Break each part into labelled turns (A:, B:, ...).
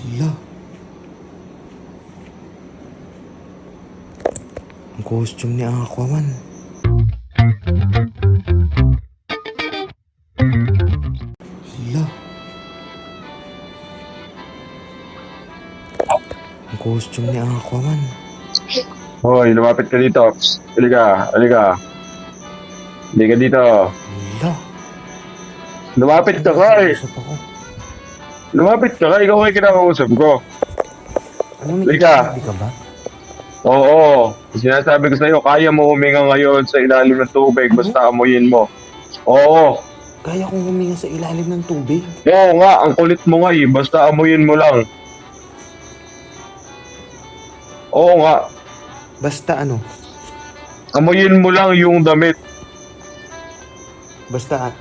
A: Hala. Ang costume ni Aquaman. Hala. Ang costume ni Aquaman.
B: Hoy, lumapit ka dito. Halika, halika. Halika dito.
A: Hala.
B: Lumapit ka eh.
A: Usap ako.
B: Lumapit ka ka. Ikaw ay kinakausap ko.
A: Ano may. Hindi ka ba?
B: Oo. Sinasabi ko sa'yo, kaya mo huminga ngayon sa ilalim ng tubig basta amuyin mo. Oo.
A: Kaya kong huminga sa ilalim ng tubig.
B: Oo nga, ang kulit mo nga eh. Basta amuyin mo lang. Oo nga.
A: Basta ano?
B: Amuyin mo lang yung damit.
A: Basta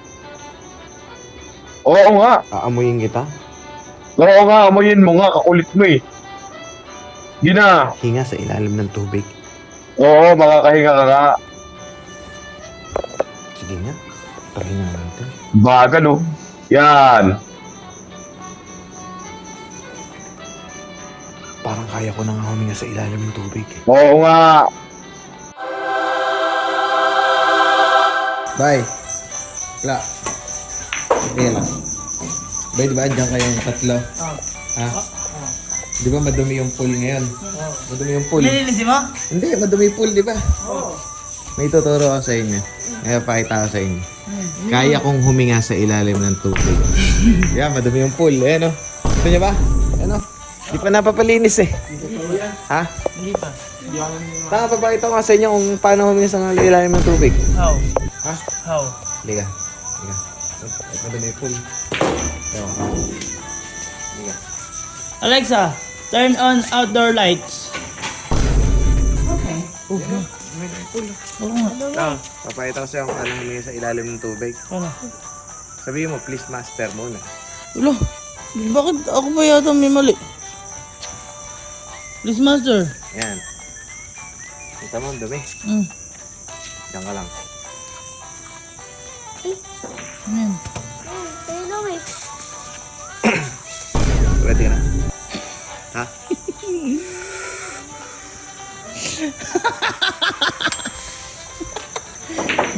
B: Oo nga.
A: aamuyin kita.
B: Oo nga, amuyin mo nga. Kakulit mo eh. Gina.
A: Hinga sa ilalim ng tubig.
B: Oo, makakahinga ka nga.
A: Sige nga. Try na natin.
B: Bagal oh. Yan.
A: Parang kaya ko na nga huminga sa ilalim ng tubig.
B: Oo nga.
C: Bye. Wala. Okay lang. Bye, di ba? Diyan kayong tatlo. Ha? Di ba madumi yung pool ngayon? Madumi yung pool.
D: Nililisin mo?
C: Hindi, madumi yung pool, di ba? May tuturo ako sa inyo. Kaya pakita ko sa inyo. Kaya kong huminga sa ilalim ng tubig. yeah, madumi yung pool. Ayan o. Gusto niyo ba? Ayan o. Di pa napapalinis eh. Ha?
D: Hindi pa.
C: Tama, papakita ko nga sa inyo kung paano huminga sa ilalim ng tubig.
D: How?
C: Ha?
D: How?
C: Liga. Liga. Madumi yung pool. Ka. Liga.
D: Alexa, turn on outdoor lights. Oo nga.
C: Ah, papakita ko sa'yo kung paano huminga sa ilalim ng tubig.
D: Ano?
C: Sabihin mo, please master muna.
D: Ulo. Bakit ako ba yata may mali? Please master.
C: Yan. Kita mo, ang dumi.
D: Hmm.
C: Diyan ka lang.
D: Ayan.
C: Pwede ka na. Ha?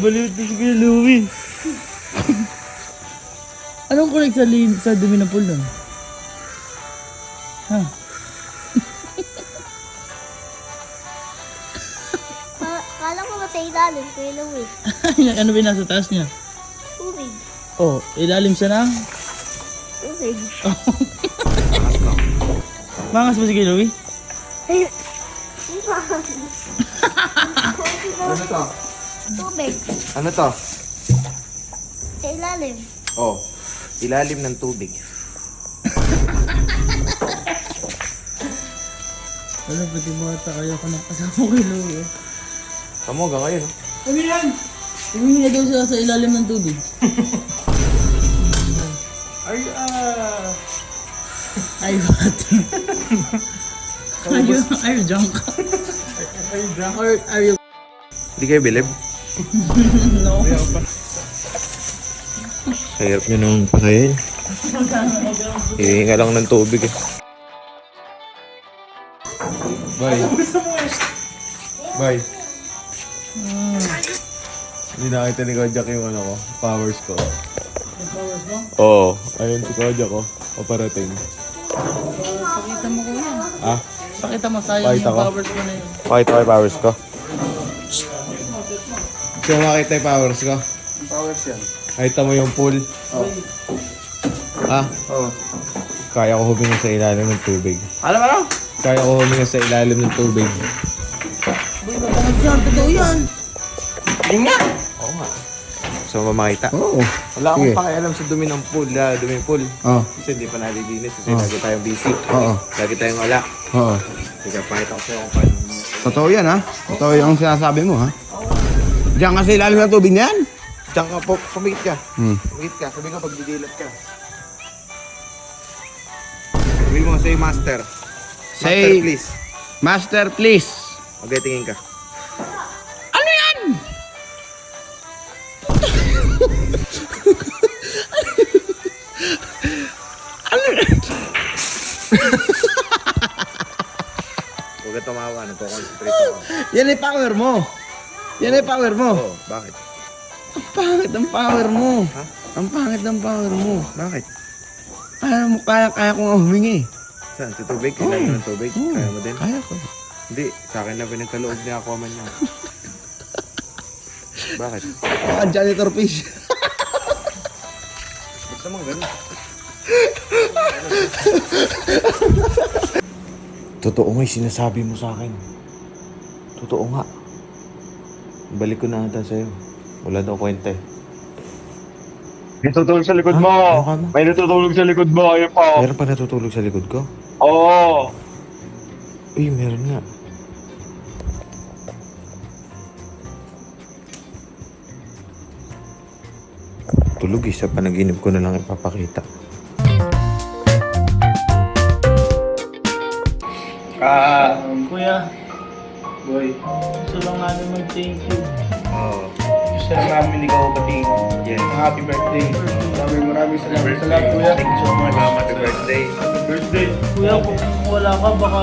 D: Baliwit na si Kuya Louie. Anong connect sa, lin sa dumi ng pool nun? Ha?
E: Pa- Kala ko ba sa ilalim, Kuya Louie?
D: ano ba yung nasa taas niya?
E: Tubig.
D: Oh, ilalim siya ng...
E: Tubig.
D: Mangas ba si Kuya Louie?
C: Ano to?
E: Tubig.
A: Ano to?
E: Sa ilalim.
A: Oh, ilalim ng tubig.
D: Ano, pati bata kaya ko nakasama ko Kuya Louie. oh.
A: Kamu hanggang ngayon. oh.
D: Ano yan? Humingi daw siya sa ilalim ng tubig.
B: Ay,
D: what? are you, are you drunk?
B: Ay, drunk.
D: Or are you...
A: Hindi kayo bilib?
D: No.
A: Hirap nyo nung pakayin. Hihinga lang ng tubig eh.
C: Bye. Bye. Hindi nakita ni Kojak yung ano ko, powers ko.
D: Powers mo?
C: Oo, oh, ayun si Kojak ko. Paparating.
D: Pakita mo ko yan.
C: Ah,
D: Pakita mo sayang
C: Pakita
D: yung
C: ko.
D: powers mo na yun.
A: Pakita ko yung powers ko.
C: gusto mo makita yung powers ko?
B: Powers yan.
C: Nakita mo yung pool? Ah,
B: Oo.
C: kaya ko huminga sa ilalim ng tubig.
B: Ano ba
C: Kaya ko huminga sa ilalim ng tubig.
D: Boy, mabangat yan. Totoo yan.
A: Oo nga. Gusto mo makita?
C: Oo.
A: Wala akong
C: Sige.
A: pakialam sa dumi ng pool, ah, dumi ng pool.
C: Oo.
A: Kasi hindi pa nalilinis kasi lagi tayong busy.
C: Oo.
A: Lagi tayong wala.
C: Oo.
A: Sige, pakita ko sa'yo kung paano.
C: Totoo yan ha? Totoo yung sinasabi mo ha? Diyan kasi ilalim ng tubig niyan?
A: Diyan ka po, pumikit ka.
C: Hmm.
A: Pumikit ka, sabi ka pagdidilat ka. Sabi mo, say master. Master,
C: Say-
A: please.
C: Master, please.
A: Okay, tingin ka. Huwag ka tumawa, nagko-concentrate ako.
C: Yan ay power mo. Yan ay power mo.
A: Oo, bakit?
C: Ang pangit ang power mo.
A: Ha?
C: Ang pangit ng power mo.
A: Bakit?
C: Kaya mo, kaya, kaya ko nga humingi.
A: Saan? Sa tubig? Kailangan ng tubig?
C: Oo,
A: Kaya mo din?
C: Kaya ko.
A: Hindi, sa akin na pinagkaloob ni Aquaman yan. Bakit?
C: Baka janitor fish.
A: Ba't naman ganun? Totoo nga sinasabi mo sa akin. Totoo nga. Balik ko na ata sa'yo. Wala daw kwenta eh.
B: May tutulog sa likod
A: Ah,
B: mo.
A: ano ka?
B: May natutulog sa likod mo. Ayun pa.
A: Meron pa natutulog sa likod ko?
B: Oo.
A: Uy, meron nga. Tulog eh, sa panaginip ko na lang ipapakita.
B: Ah.
D: Kuya, boy, gusto lang namin mag-thank you.
A: Oo.
F: Gusto lang namin ikaw batiin.
A: Yes.
F: Happy birthday. Maraming maraming salamat sa lahat, kuya.
A: Thank you so much. Happy birthday.
F: Happy birthday.
D: Kuya, kung wala ka, baka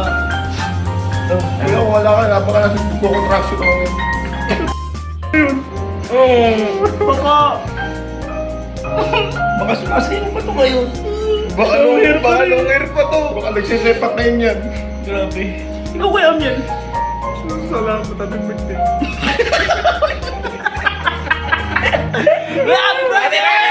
F: Kuya, kung wala ka, napaka nasa contraction ako ngayon.
D: baka
F: Baka sumasayin pa to ngayon. Baka longer, baka longer pa to. Baka nagsisepak na yun yan.
D: grabe. Ikaw kuya am yan.
F: Salamat, happy birthday.
D: Happy birthday!